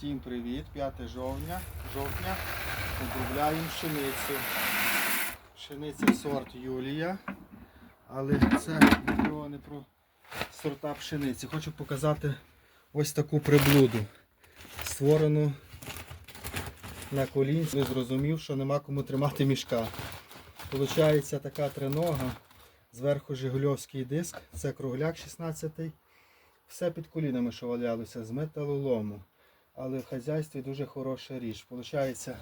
Всім привіт! 5 жовтня. жовтня. Обробляємо пшеницю. Пшениця сорт Юлія. Але це відео не про сорта пшениці. Хочу показати ось таку приблуду. Створену на колінці. Я Зрозумів, що нема кому тримати мішка. Получається така тринога. Зверху Жигульовський диск. Це кругляк 16 все під колінами, що валялося, з металолому. Але в хазяйстві дуже хороша річ. Получається,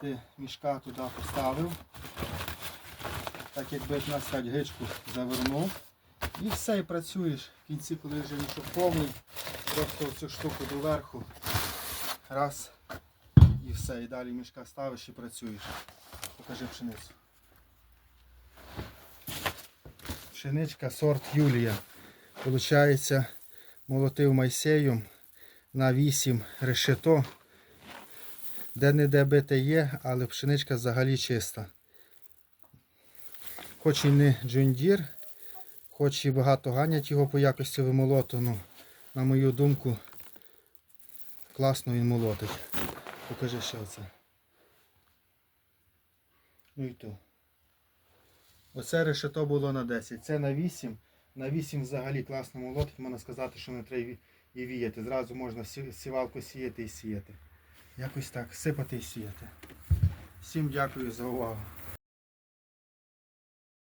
ти мішка туди поставив, так якби як нас гичку завернув. І все, і працюєш. В кінці, коли вже мішок повний, просто цю штуку доверху. Раз. І все. І далі мішка ставиш і працюєш. Покажи пшеницю. Пшеничка сорт Юлія. Получається, молотив майсеєм на 8 решето. Де-не-де бите є, але пшеничка взагалі чиста. Хоч і не джундір, хоч і багато ганять його по якості вимолоту, ну, на мою думку, класно він молотить. Покажи ще оце. Ну і то. Оце решето було на 10. Це на 8. На 8 взагалі класно молотить, можна сказати, що не треба і віяти. Зразу можна сівалку сіяти і сіяти. Якось так, сипати і сіяти. Всім дякую за увагу.